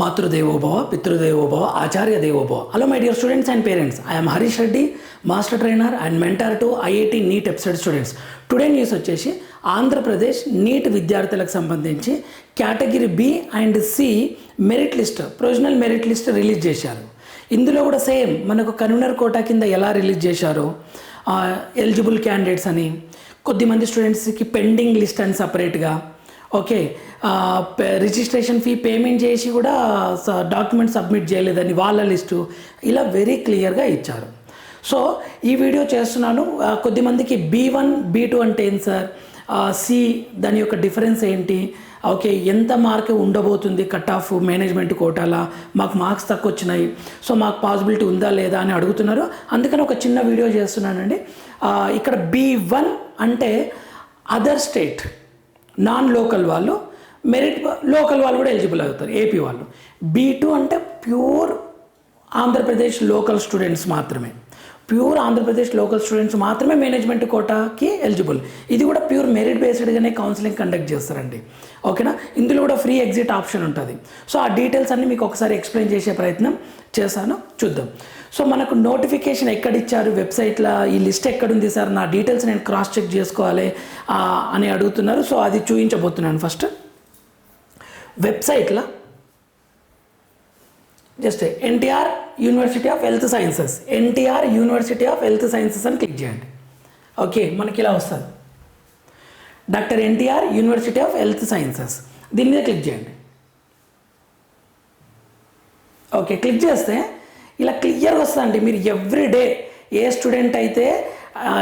మాతృదేవోభవ పితృదేవోభవ ఆచార్య దేవోభవ hello my dear students and parents I'm Harish Reddy master trainer and mentor to IIT NEET episode students today news వచ్చేసి Andhra Pradesh NEET విద్యార్థులకు సంబంధించి category B and C merit list provisional merit list release చేశారు. ఇందులో కూడా same మనకు convener quota కింద ఎలా release చేశారో? ఎలిజిబుల్ క్యాండిడేట్స్ అని కొద్దిమంది స్టూడెంట్స్కి పెండింగ్ లిస్ట్ అని సపరేట్గా ఓకే రిజిస్ట్రేషన్ ఫీ పేమెంట్ చేసి కూడా డాక్యుమెంట్ సబ్మిట్ చేయలేదని వాళ్ళ లిస్టు ఇలా వెరీ క్లియర్గా ఇచ్చారు. సో ఈ వీడియో చేస్తున్నాను. కొద్దిమందికి బీ వన్ బీ టూ అంటే ఏంటి సార్? సి దాని యొక్క డిఫరెన్స్ ఏంటి? ఓకే ఎంత మార్క్ ఉండబోతుంది కట్ ఆఫ్ మేనేజ్మెంట్ కోటాలా? మాకు మార్క్స్ తక్కువ వచ్చినాయి సో మాకు పాసిబిలిటీ ఉందా లేదా అని అడుగుతున్నారు. అందుకని ఒక చిన్న వీడియో చేస్తున్నానండి. ఇక్కడ బీ వన్ అంటే అదర్ స్టేట్. నాన్ లోకల్ వాళ్ళు మెరిట్ లోకల్ వాళ్ళు కూడా ఎలిజిబుల్ అవుతారు ఏపీ వాళ్ళు. బీ టూ అంటే ప్యూర్ ఆంధ్రప్రదేశ్ లోకల్ స్టూడెంట్స్ మాత్రమే. ప్యూర్ ఆంధ్రప్రదేశ్ లోకల్ స్టూడెంట్స్ మాత్రమే మేనేజ్మెంట్ కోటాకి ఎలిజిబుల్. ఇది కూడా ప్యూర్ మెరిట్ బేస్డ్గానే కౌన్సిలింగ్ కండక్ట్ చేస్తారండి. ఓకేనా? ఇందులో కూడా ఫ్రీ ఎగ్జిట్ ఆప్షన్ ఉంటుంది. సో ఆ డీటెయిల్స్ అన్ని మీకు ఒకసారి ఎక్స్ప్లెయిన్ చేసే ప్రయత్నం చేశాను. చూద్దాం. సో మనకు నోటిఫికేషన్ ఎక్కడ ఇచ్చారు వెబ్సైట్లో ఈ లిస్ట్ ఎక్కడుంది సార్? నా డీటెయిల్స్ నేను క్రాస్ చెక్ చేసుకోవాలి అని అడుగుతున్నారు. సో అది చూపించబోతున్నాను ఫస్ట్. వెబ్సైట్లో just NTR university of health sciences. NTR university of health sciences అని క్లిక్ చేయండి. ఓకే మనకి ఇలా వస్తుంది. Doctor NTR university of health sciences. దీని మీద క్లిక్ చేయండి. ఓకే క్లిక్ చేస్తే ఇలా క్లియర్గా వస్తుందండి. మీరు ఎవ్రీ డే ఏ స్టూడెంట్ అయితే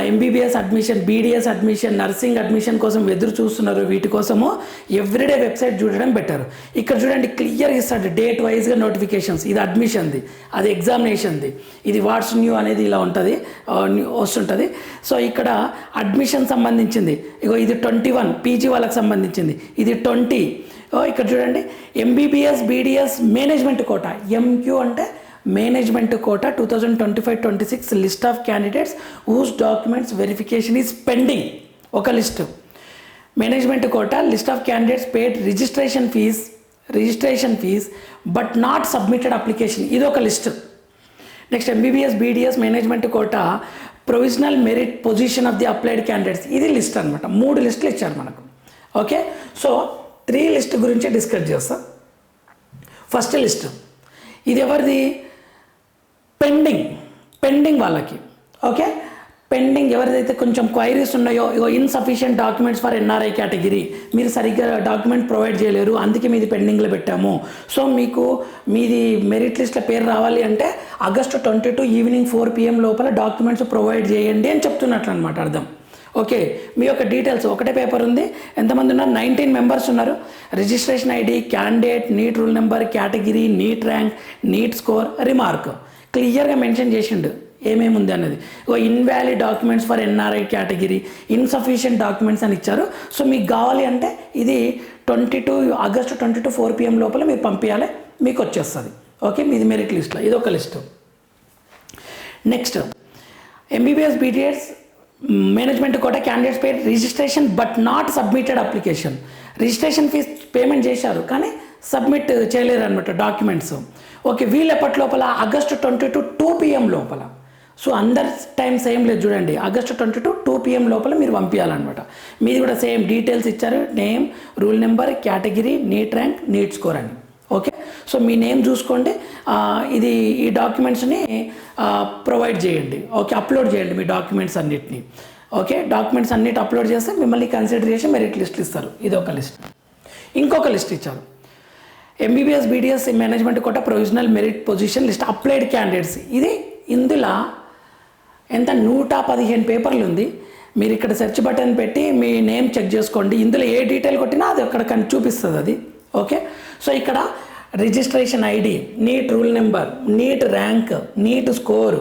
MBBS admission BDS admission nursing admission కోసం ఎదురు చూస్తున్నారు వీటి కోసము ఎవ్రీడే వెబ్సైట్ చూడడం బెటర్ ఇక్కడ చూడండి క్లియర్ ఇస్తాడు. డేట్ వైజ్గా నోటిఫికేషన్స్ ఇది అడ్మిషన్ది అది ఎగ్జామినేషన్ది ఇది వాట్స్ న్యూ అనేది ఇలా ఉంటుంది. న్యూ- వస్తుంటుంది. సో ఇక్కడ అడ్మిషన్ సంబంధించింది. ఇగో ఇది ట్వంటీ వన్ పీజీ వాళ్ళకి సంబంధించింది. ఇది ట్వంటీ ఇక్కడ చూడండి. MBBS BDS management quota. MQ అంటే management quota two thousand twenty five twenty six list of candidates whose documents verification is pending ఒక list. Management quota list of candidates paid registration fee registration fee but not submitted application ఇది ఒక list. Next MBBS BDS management quota provisional merit position of the applied candidates ఇది list అనమాట మూడు లిస్టులు ఇచ్చారు మనకు. Okay so three list గురించి discuss చేస్తాం. First list. ఇది ఎవరిది? పెండింగ్ పెండింగ్ వాళ్ళకి. ఓకే? పెండింగ్ ఎవరిదైతే కొంచెం క్వైరీస్ ఉన్నాయో ఇగో insufficient documents for NRI category మీరు సరిగ్గా డాక్యుమెంట్ ప్రొవైడ్ చేయలేరు అందుకే మీది పెండింగ్లో పెట్టాము. సో మీకు మీది మెరిట్ లిస్ట్లో పేరు రావాలి అంటే August twenty two evening four PM లోపల డాక్యుమెంట్స్ ప్రొవైడ్ చేయండి అని చెప్తున్నట్లు అనమాట అర్థం. ఓకే? మీ యొక్క డీటెయిల్స్ ఒకటే పేపర్ ఉంది. ఎంతమంది ఉన్నారు? నైన్టీన్ మెంబర్స్ ఉన్నారు. Registration ID candidate NEET roll number category NEET rank NEET score remark క్లియర్గా మెన్షన్ చేసిండు. ఏమేమి ఉంది అన్నది. ఓ invalid documents for NRI category insufficient documents అని ఇచ్చారు. సో మీకు కావాలి అంటే ఇది twenty two August twenty two four PM లోపల మీరు పంపించాలి మీకు వచ్చేస్తుంది. ఓకే మీది మెరిట్ లిస్ట్లో. ఇది ఒక list. Next MBBS BDS management కూడా candidates pay registration but not submitted application. Registration fee payment చేశారు కానీ సబ్మిట్ చేయలేరు అనమాట డాక్యుమెంట్స్. ఓకే వీళ్ళు ఎప్పటి లోపల? August twenty two two PM లోపల. సో అందరి టైం సేమ్ లేదు చూడండి. August twenty two two PM లోపల మీరు పంపించాలన్నమాట మీది కూడా సేమ్ డీటెయిల్స్ ఇచ్చారు. Name roll number category NEET rank NEET score అని. ఓకే? సో మీ నేమ్ చూసుకోండి. ఇది ఈ డాక్యుమెంట్స్ని ప్రొవైడ్ చేయండి. ఓకే అప్లోడ్ చేయండి మీ డాక్యుమెంట్స్ అన్నిటిని. ఓకే? డాక్యుమెంట్స్ అన్నిటి అప్లోడ్ చేస్తే మిమ్మల్ని కన్సిడర్ చేసి మెరిట్ లిస్ట్ ఇస్తారు. ఇది ఒక లిస్ట్. ఇంకొక లిస్ట్ ఇచ్చారు. MBBS BDS management quota provisional merit position list applied candidates ఇది ఇందులో ఎంత? నూట పదిహేను పేపర్లు ఉంది. మీరు ఇక్కడ సెర్చ్ బటన్ పెట్టి మీ నేమ్ చెక్ చేసుకోండి. ఇందులో ఏ డీటెయిల్ కొట్టినా అది అక్కడ కని చూపిస్తుంది అది. ఓకే? సో ఇక్కడ registration ID NEET roll number NEET rank NEET score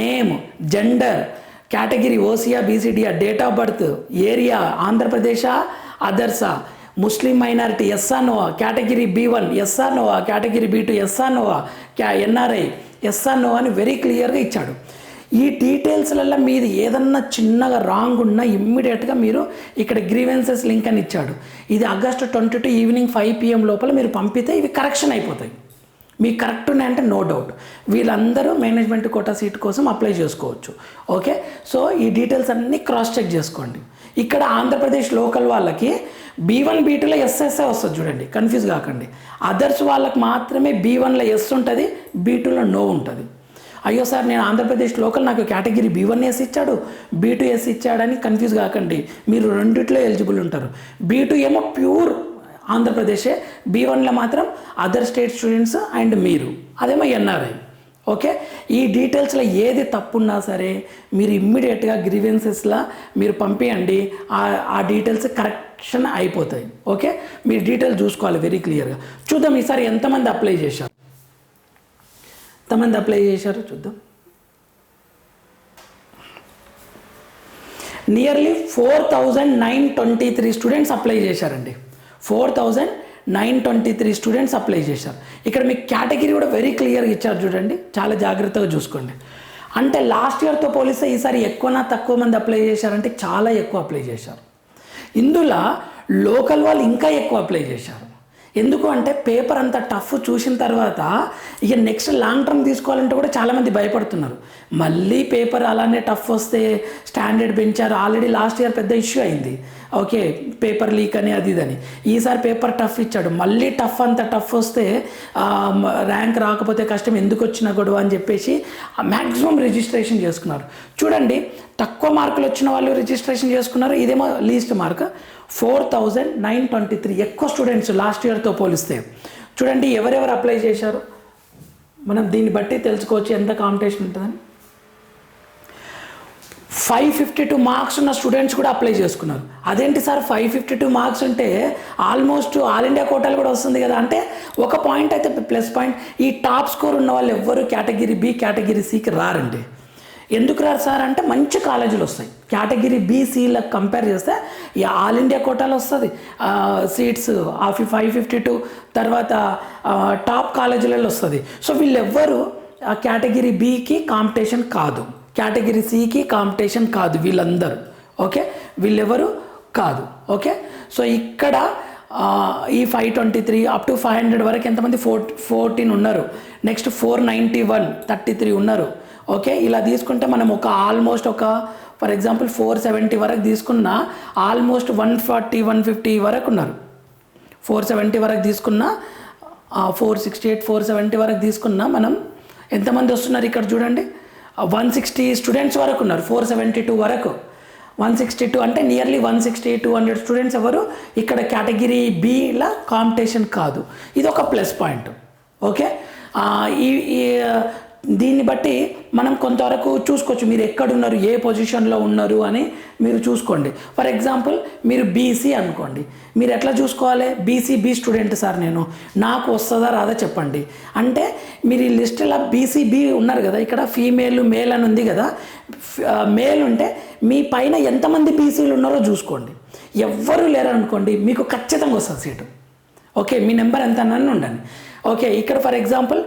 name gender category ఓసియా బీసీడియా డేట్ ఆఫ్ బర్త్ ఏరియా ఆంధ్రప్రదేశా అదర్సా ముస్లిం మైనారిటీ ఎస్ఆర్నోవా కేటగిరీ బీ వన్ ఎస్ఆర్ నోవా కేటగిరీ బీ టూ ఎస్ఆర్నోవా క్యా ఎన్ఆర్ఐ ఎస్ఆర్నోవా అని వెరీ క్లియర్గా ఇచ్చాడు. ఈ డీటెయిల్స్లలో మీది ఏదన్నా చిన్నగా రాంగ్ ఉన్నా ఇమ్మీడియట్గా మీరు ఇక్కడ గ్రీవెన్సెస్ లింక్ అని ఇచ్చాడు. ఇది August twenty two evening five PM లోపల మీరు పంపితే ఇవి కరెక్షన్ అయిపోతాయి. మీకు కరెక్ట్ ఉన్నాయంటే నో డౌట్ వీళ్ళందరూ మేనేజ్మెంట్ కోటా సీట్ కోసం అప్లై చేసుకోవచ్చు. ఓకే సో ఈ డీటెయిల్స్ అన్నీ క్రాస్ చెక్ చేసుకోండి. ఇక్కడ ఆంధ్రప్రదేశ్ లోకల్ వాళ్ళకి బీ వన్ బీటూలో ఎస్ఎస్ఏ వస్తుంది చూడండి కన్ఫ్యూజ్ కాకండి. అదర్స్ వాళ్ళకి మాత్రమే బీ వన్లో ఎస్ ఉంటుంది బీ టూలో నో ఉంటుంది. అయ్యో సార్ నేను ఆంధ్రప్రదేశ్ లోకల్ నాకు కేటగిరీ బీ వన్ ఎస్ ఇచ్చాడు బీ టూ ఎస్ ఇచ్చాడని కన్ఫ్యూజ్ కాకండి. మీరు రెండిట్లో ఎలిజిబుల్ ఉంటారు. బీ టూ ఏమో ప్యూర్ ఆంధ్రప్రదేశే బీ వన్లో మాత్రం అదర్ స్టేట్ స్టూడెంట్స్ అండ్ మీరు. అదేమో ఎన్ఆర్ఐ ఓకే ఈ డీటెయిల్స్లో ఏది తప్పున్నా సరే మీరు ఇమ్మీడియట్గా గ్రీవెన్సెస్లో మీరు పంపించండి ఆ ఆ డీటెయిల్స్ యాక్షన్ అయిపోతాయి. ఓకే? మీరు డీటెయిల్స్ చూసుకోవాలి వెరీ క్లియర్గా. చూద్దాం ఈసారి ఎంతమంది అప్లై చేశారు? ఎంతమంది అప్లై చేశారు? చూద్దాం. Nearly four thousand nine twenty three students apply చేశారండి. Four thousand nine twenty three students apply చేశారు. ఇక్కడ మీకు కేటగిరీ కూడా వెరీ క్లియర్గా ఇచ్చారు చూడండి. చాలా జాగ్రత్తగా చూసుకోండి. అంటే లాస్ట్ ఇయర్తో పోలిస్తే ఈసారి ఎక్కువనా తక్కువ మంది అప్లై చేశారంటే చాలా ఎక్కువ అప్లై చేశారు. ఇందులో లోకల్ వాళ్ళు ఇంకా ఎక్కువ అప్లై చేశారు. ఎందుకు అంటే పేపర్ అంత టఫ్ చూసిన తర్వాత ఇక నెక్స్ట్ లాంగ్ టర్మ్ తీసుకోవాలంటే కూడా చాలామంది భయపడుతున్నారు. మళ్ళీ పేపర్ అలానే టఫ్ వస్తే స్టాండర్డ్ పెంచారు ఆల్రెడీ లాస్ట్ ఇయర్ పెద్ద ఇష్యూ అయింది. ఓకే పేపర్ లీక్ అని అది ఇదని ఈసారి పేపర్ టఫ్ ఇచ్చాడు. మళ్ళీ టఫ్ అంత టఫ్ వస్తే ర్యాంక్ రాకపోతే కష్టం ఎందుకు వచ్చిన గొడవ అని చెప్పేసి మ్యాక్సిమం రిజిస్ట్రేషన్ చేసుకున్నారు. చూడండి తక్కువ మార్కులు వచ్చిన వాళ్ళు రిజిస్ట్రేషన్ చేసుకున్నారు. ఇదేమో least mark. Four thousand nine twenty three. ఎక్కువ స్టూడెంట్స్ లాస్ట్ ఇయర్తో పోలిస్తే. చూడండి ఎవరెవరు అప్లై చేశారు? మనం దీన్ని బట్టి తెలుసుకోవచ్చు ఎంత కాంపిటీషన్ ఉంటుందని. ఫైవ్ ఫిఫ్టీ టూ మార్క్స్ ఉన్న స్టూడెంట్స్ కూడా అప్లై చేసుకున్నారు. అదేంటి sir five fifty two marks ఉంటే ఆల్మోస్ట్ ఆల్ ఇండియా కోటాలు కూడా వస్తుంది కదా. అంటే ఒక పాయింట్ అయితే ప్లస్ పాయింట్ ఈ టాప్ స్కోర్ ఉన్న వాళ్ళు ఎవ్వరు కేటగిరీ బి కేటగిరీ సికి రారండి. ఎందుకు రారు సార్ అంటే మంచి కాలేజీలు వస్తాయి. కేటగిరీ బీసీలకు కంపేర్ చేస్తే ఈ ఆల్ ఇండియా కోటాలో వస్తుంది. Seats of five fifty two తర్వాత టాప్ కాలేజీలలో వస్తుంది. సో వీళ్ళెవ్వరు ఆ కేటగిరీ బీకి కాంపిటీషన్ కాదు. కేటగిరీ సికి కాంపిటీషన్ కాదు వీళ్ళందరూ ఓకే? వీళ్ళెవరు? కాదు ఓకే? సో ఇక్కడ ఈ five twenty three up to five hundred వరకు ఎంతమంది ఫోర్ ఫోర్టీన్ ఉన్నారు? Next four ninety one thirty three ఉన్నారు ఓకే? ఇలా తీసుకుంటే మనం ఒక ఆల్మోస్ట్ ఒక ఫర్ ఎగ్జాంపుల్ ఫోర్ సెవెంటీ వరకు తీసుకున్న almost one forty one fifty వరకు ఉన్నారు. ఫోర్ సెవెంటీ వరకు తీసుకున్న four sixty eight four seventy వరకు తీసుకున్న మనం ఎంతమంది వస్తున్నారు ఇక్కడ చూడండి? వన్ సిక్స్టీ స్టూడెంట్స్ వరకు ఉన్నారు ఫోర్ సెవెంటీ టూ వరకు. వన్ సిక్స్టీ టూ అంటే nearly one sixty two hundred students ఎవరు? ఇక్కడ కేటగిరీ బిలా కాంపిటీషన్ కాదు. ఇది ఒక ప్లస్ పాయింట్ ఓకే ఈ దీన్ని బట్టి మనం కొంతవరకు చూసుకోవచ్చు మీరు ఎక్కడున్నారు ఏ పొజిషన్లో ఉన్నారు అని మీరు చూసుకోండి. ఫర్ ఎగ్జాంపుల్ మీరు బీసీ అనుకోండి. మీరు ఎట్లా చూసుకోవాలి? బీసీ బీ స్టూడెంట్ సార్ నేను. నాకు వస్తుందా రాదా చెప్పండి. అంటే మీరు ఈ లిస్టులో బీసీ బీ ఉన్నారు కదా ఇక్కడ ఫీమేల్ మేల్ అని ఉంది కదా మేల్ ఉంటే మీ పైన ఎంతమంది బీసీలు ఉన్నారో చూసుకోండి. ఎవ్వరు లేరు అనుకోండి మీకు ఖచ్చితంగా వస్తుంది సీటు. ఓకే మీ నెంబర్ ఎంత అని ఉండండి. ఓకే ఇక్కడ ఫర్ ఎగ్జాంపుల్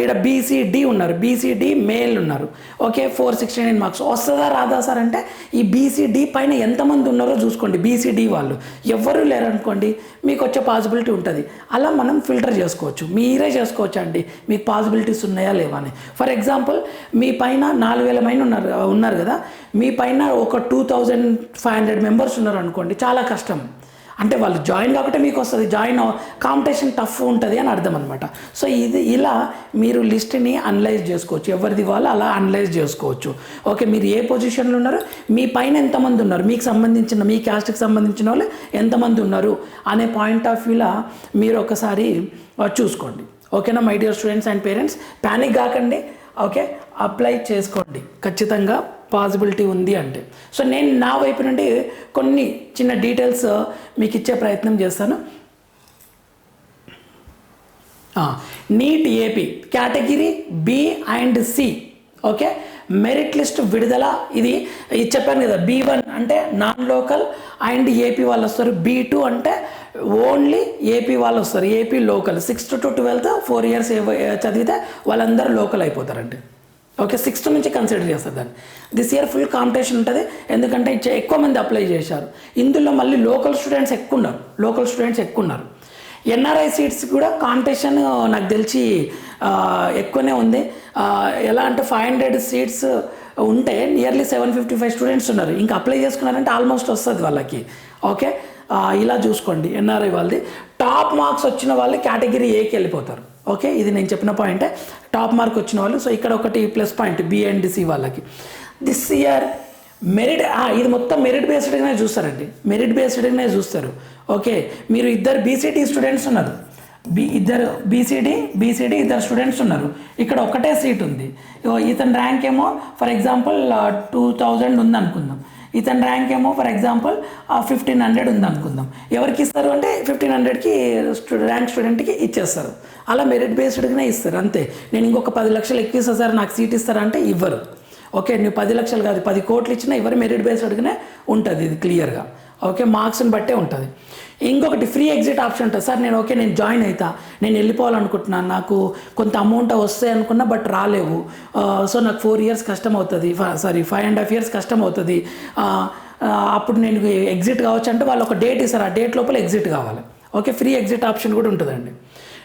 ఇక్కడ బీసీడి ఉన్నారు. బీసీడి మేల్ ఉన్నారు. Okay four sixty nine marks వస్తుందా రాదా సార్ అంటే ఈ బీసీడి పైన ఎంతమంది ఉన్నారో చూసుకోండి. బీసీడి వాళ్ళు. ఎవ్వరూ లేరనుకోండి మీకు వచ్చే పాసిబిలిటీ ఉంటుంది. అలా మనం ఫిల్టర్ చేసుకోవచ్చు. మీరే చేసుకోవచ్చు అండి మీకు పాసిబిలిటీస్ ఉన్నాయా లేవా అని. ఫర్ ఎగ్జాంపుల్ మీ పైన నాలుగు వేల మంది ఉన్నారు ఉన్నారు కదా. మీ పైన ఒక two thousand five hundred members ఉన్నారు అనుకోండి చాలా కష్టం. అంటే వాళ్ళు జాయిన్ కాకుంటే మీకు వస్తుంది జాయిన్ కాంపిటీషన్ టఫ్ ఉంటుంది అని అర్థం అనమాట సో ఇది ఇలా మీరు లిస్ట్ని అనలైజ్ చేసుకోవచ్చు. ఎవరిది వాళ్ళు అలా అనలైజ్ చేసుకోవచ్చు. ఓకే మీరు ఏ పొజిషన్లో ఉన్నారు మీ పైన ఎంతమంది ఉన్నారు మీకు సంబంధించిన మీ క్యాస్ట్కి సంబంధించిన వాళ్ళు ఎంతమంది ఉన్నారు అనే పాయింట్ ఆఫ్ వ్యూలా మీరు ఒకసారి చూసుకోండి. ఓకేనా my dear students and parents? Panic కాకండి. ఓకే అప్లై చేసుకోండి. ఖచ్చితంగా పాసిబిలిటీ ఉంది అంటే. సో నేను నా వైపు నుండి కొన్ని చిన్న డీటెయిల్స్ uh, మీకు ఇచ్చే ప్రయత్నం చేస్తాను. NEET AP category B and C okay? Merit list విడుదల ఇది ఇది చెప్పాను కదా బీ వన్ అంటే నాన్ లోకల్ అండ్ ఏపీ వాళ్ళు వస్తారు. బీ టూ అంటే ఓన్లీ ఏపీ వాళ్ళు వస్తారు. AP local sixth to twelfth four years చదివితే వాళ్ళందరూ లోకల్ అయిపోతారండి. ఓకే సిక్స్త్ నుంచి కన్సిడర్ చేస్తారు దాన్ని. దిస్ ఇయర్ ఫుల్ కాంపిటీషన్ ఉంటుంది. ఎందుకంటే ఎక్కువ మంది అప్లై చేశారు. ఇందులో మళ్ళీ లోకల్ స్టూడెంట్స్ ఎక్కువ ఉన్నారు లోకల్ స్టూడెంట్స్ ఎక్కువ ఉన్నారు ఎన్ఆర్ఐ సీట్స్ కూడా కాంపిటీషన్ నాకు తెలిసి ఎక్కువనే ఉంది. ఎలా అంటే ఫైవ్ హండ్రెడ్ సీట్స్ ఉంటే nearly seven fifty five students ఉన్నారు. ఇంకా అప్లై చేసుకున్నారంటే ఆల్మోస్ట్ వస్తుంది వాళ్ళకి. ఓకే ఇలా చూసుకోండి. ఎన్ఆర్ఐ వాళ్ళది. టాప్ మార్క్స్ వచ్చిన వాళ్ళు కేటగిరీ ఏకి వెళ్ళిపోతారు. ఓకే ఇది నేను చెప్పిన పాయింటే టాప్ మార్క్ వచ్చిన వాళ్ళు సో ఇక్కడ ఒకటి ప్లస్ పాయింట్ బి వాళ్ళకి. దిస్ ఇయర్ మెరిట్ ఇది మొత్తం మెరిట్ బేస్డ్గానే చూస్తారండి. మెరిట్ బేస్డ్గానే చూస్తారు. ఓకే మీరు ఇద్దరు బీసీటీ స్టూడెంట్స్ ఉన్నారు. బి ఇద్దరు బీసీడీ బీసీడీ ఇద్దరు స్టూడెంట్స్ ఉన్నారు. ఇక్కడ ఒకటే సీట్ ఉంది. ఇతని ర్యాంక్ ఏమో ఫర్ ఎగ్జాంపుల్ టూ థౌజండ్ ఉంది అనుకుందాం ఇతని ర్యాంక్ ఏమో ఫర్ ఎగ్జాంపుల్ ఫిఫ్టీన్ హండ్రెడ్ ఉంది అనుకుందాం ఎవరికి ఇస్తారు అంటే ఫిఫ్టీన్ హండ్రెడ్కి ర్యాంక్ స్టూడెంట్కి ఇచ్చేస్తారు. అలా మెరిట్ బేస్డ్గానే ఇస్తారు అంతే. నేను ఇంకొక పది లక్షలు ఎక్కువ సార్ నాకు సీట్ ఇస్తారా అంటే ఇవ్వరు. ఓకే నువ్వు పది లక్షలు కాదు పది కోట్లు ఇచ్చినా ఎవరు మెరిట్ బేస్డ్గానే ఉంటుంది ఇది క్లియర్గా ఓకే మార్క్స్ని బట్టే ఉంటుంది. ఇంకొకటి ఫ్రీ ఎగ్జిట్ ఆప్షన్ ఉంటుంది. సార్ నేను ఓకే నేను జాయిన్ అవుతా నేను వెళ్ళిపోవాలనుకుంటున్నాను. నాకు కొంత అమౌంట్ వస్తాయి అనుకున్నా బట్ రాలేవు. సో నాకు ఫోర్ ఇయర్స్ కష్టం అవుతుంది. Sorry five and half years కష్టం అవుతుంది. అప్పుడు నేను ఎగ్జిట్ కావచ్చు అంటే వాళ్ళు ఒక డేట్ ఇస్తారు. ఆ డేట్ లోపల ఎగ్జిట్ కావాలి. ఓకే ఫ్రీ ఎగ్జిట్ ఆప్షన్ కూడా ఉంటుందండి.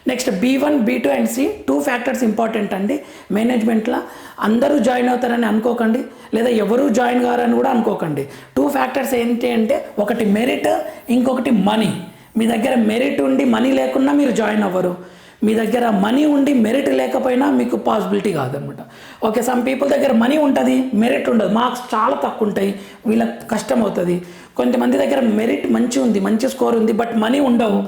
Next B one B two and C two factors important అండి. మేనేజ్మెంట్లో అందరూ జాయిన్ అవుతారని అనుకోకండి లేదా ఎవరూ జాయిన్ కారని కూడా అనుకోకండి. టూ ఫ్యాక్టర్స్ ఏంటి అంటే ఒకటి మెరిట్ ఇంకొకటి మనీ. మీ దగ్గర మెరిట్ ఉండి మనీ లేకున్నా మీరు జాయిన్ అవ్వరు. మీ దగ్గర మనీ ఉండి మెరిట్ లేకపోయినా మీకు పాసిబిలిటీ కాదనమాట. ఓకే సమ్ పీపుల్ దగ్గర మనీ ఉంటుంది మెరిట్ ఉండదు. మార్క్స్ చాలా తక్కువ ఉంటాయి వీళ్ళకి కష్టం అవుతుంది. కొంతమంది దగ్గర మెరిట్ మంచి ఉంది మంచి స్కోర్ ఉంది బట్ మనీ ఉండవు.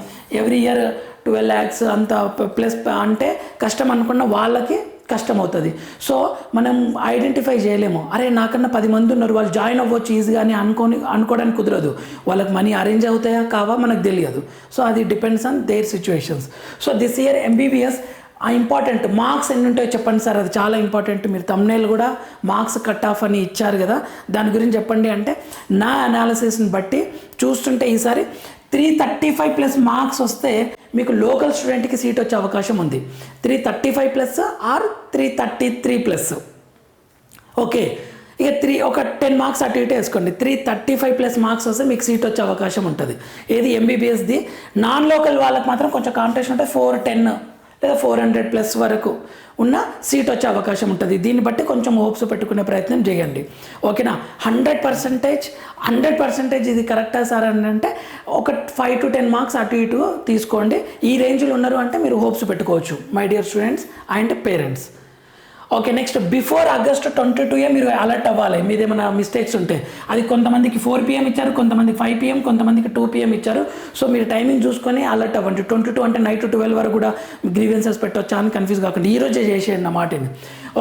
ఎవ్రీ ఇయర్ ట్వెల్వ్ ల్యాక్స్ అంత ప్లస్ అంటే కష్టం అనుకున్న వాళ్ళకి కష్టం అవుతుంది సో మనం ఐడెంటిఫై చేయలేము. అరే నాకన్నా పది మంది ఉన్నారు వాళ్ళు జాయిన్ అవ్వచ్చు ఈజీగా అని అనుకోని అనుకోవడానికి కుదరదు. వాళ్ళకి మనీ అరేంజ్ అవుతాయా కావా మనకు తెలియదు. సో అది depends on their situations. So this year MBBS ఆ ఇంపార్టెంట్ మార్క్స్ ఎన్ని ఉంటాయో చెప్పండి సార్ అది చాలా ఇంపార్టెంట్. మీరు తమ్నేలు కూడా మార్క్స్ కట్ ఆఫ్ అని ఇచ్చారు కదా దాని గురించి చెప్పండి అంటే నా అనాలిసిస్ని బట్టి చూస్తుంటే ఈసారి three thirty five plus marks వస్తే మీకు లోకల్ స్టూడెంట్కి సీట్ వచ్చే అవకాశం ఉంది. Three thirty five plus or three thirty three plus. Okay. ఇక త్రీ ఒక టెన్ మార్క్స్ అటు ఇటు వేసుకోండి. Three thirty five plus marks వస్తే మీకు సీట్ వచ్చే అవకాశం ఉంటుంది. ఏది ఎంబీబీఎస్ది నాన్ లోకల్ వాళ్ళకి మాత్రం కొంచెం కాంపిటీషన్ ఉంటే ఫోర్ టెన్ లేదా ఫోర్ హండ్రెడ్ ప్లస్ వరకు ఉన్న సీట్ వచ్చే అవకాశం ఉంటుంది. దీన్ని బట్టి కొంచెం హోప్స్ పెట్టుకునే ప్రయత్నం చేయండి. ఓకేనా? హండ్రెడ్ పర్సెంటేజ్ హండ్రెడ్ పర్సెంటేజ్ ఇది కరెక్టా సార్ అని అంటే ఒక ఫైవ్ టు టెన్ మార్క్స్ అటు ఇటు తీసుకోండి. ఈ రేంజ్లో ఉన్నారు అంటే మీరు హోప్స్ పెట్టుకోవచ్చు. My dear students and parents. Okay next before August twenty two ఏ మీరు అలర్ట్ అవ్వాలి. మీదేమైనా ఏమైనా మిస్టేక్స్ ఉంటే. అది కొంతమందికి ఫోర్ పిఎం ఇచ్చారు కొంతమందికి ఫైవ్ పిఎం కొంతమందికి టూ పిఎం ఇచ్చారు. సో మీరు టైమింగ్ చూసుకొని అలర్ట్ అవ్వండి. ట్వంటీ టూ అంటే నైట్ ట్వెల్వ్ వరకు కూడా గ్రీవెన్సెస్ పెట్టొచ్చా అని కన్ఫ్యూజ్ కాకుండా. ఈ రోజే చేసేయండి నా మాటని.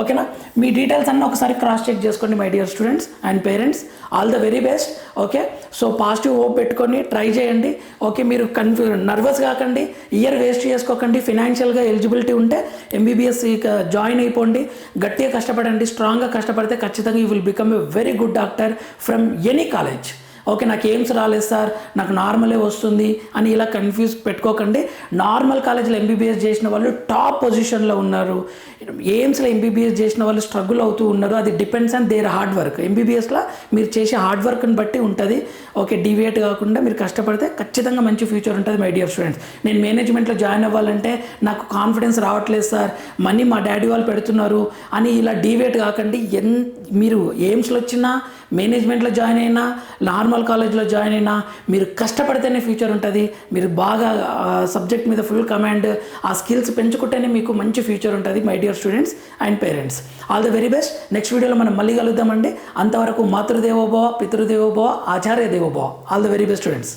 ఓకేనా? మీ డీటెయిల్స్ అన్నీ ఒకసారి క్రాస్ చెక్ చేసుకోండి my dear students and parents all the very best okay? So positive hope పెట్టుకొని ట్రై చేయండి. ఓకే మీరు కన్ఫ్యూ నర్వస్ కాకండి. ఇయర్ వేస్ట్ చేసుకోకండి. ఫినాన్షియల్గా ఎలిజిబిలిటీ ఉంటే ఎంబీబీఎస్ జాయిన్ అయిపోండి. గట్టిగా కష్టపడండి స్ట్రాంగ్గా కష్టపడితే ఖచ్చితంగా you will become a very good doctor from any college okay నాకు ఎయిమ్స్ రాలేదు సార్ నాకు నార్మలే వస్తుంది అని ఇలా కన్ఫ్యూజ్ పెట్టుకోకండి. నార్మల్ కాలేజీలో ఎంబీబీఎస్ చేసిన వాళ్ళు టాప్ పొజిషన్లో ఉన్నారు. ఎయిమ్స్లో ఎంబీబీఎస్ చేసిన వాళ్ళు స్ట్రగుల్ అవుతూ ఉన్నారు. అది depends on their hard work. ఎంబీబీఎస్లో మీరు చేసే హార్డ్ వర్క్ని బట్టి ఉంటుంది. ఓకే డివియేట్ కాకుండా మీరు కష్టపడితే ఖచ్చితంగా మంచి ఫ్యూచర్ ఉంటుంది మై డియర్ స్టూడెంట్స్ నేను మేనేజ్మెంట్లో జాయిన్ అవ్వాలంటే నాకు కాన్ఫిడెన్స్ రావట్లేదు సార్. మనీ మా డాడీ వాళ్ళు పెడుతున్నారు అని ఇలా డివేట్ కాకండి. ఎన్ మీరు ఎయిమ్స్లో వచ్చినా మేనేజ్మెంట్లో జాయిన్ అయినా నార్మల్ కాలేజ్లో జాయిన్ అయినా మీరు కష్టపడితేనే ఫ్యూచర్ ఉంటుంది. మీరు బాగా సబ్జెక్ట్ మీద ఫుల్ కమాండ్ ఆ స్కిల్స్ పెంచుకుంటేనే మీకు మంచి ఫ్యూచర్ ఉంటుంది my dear students and parents all the very best next వీడియోలో మనం మళ్ళీ కలుద్దామండి. అంతవరకు మాతృదేవోభవ పితృదేవోభవ ఆచార్య దేవోభవ all the very best students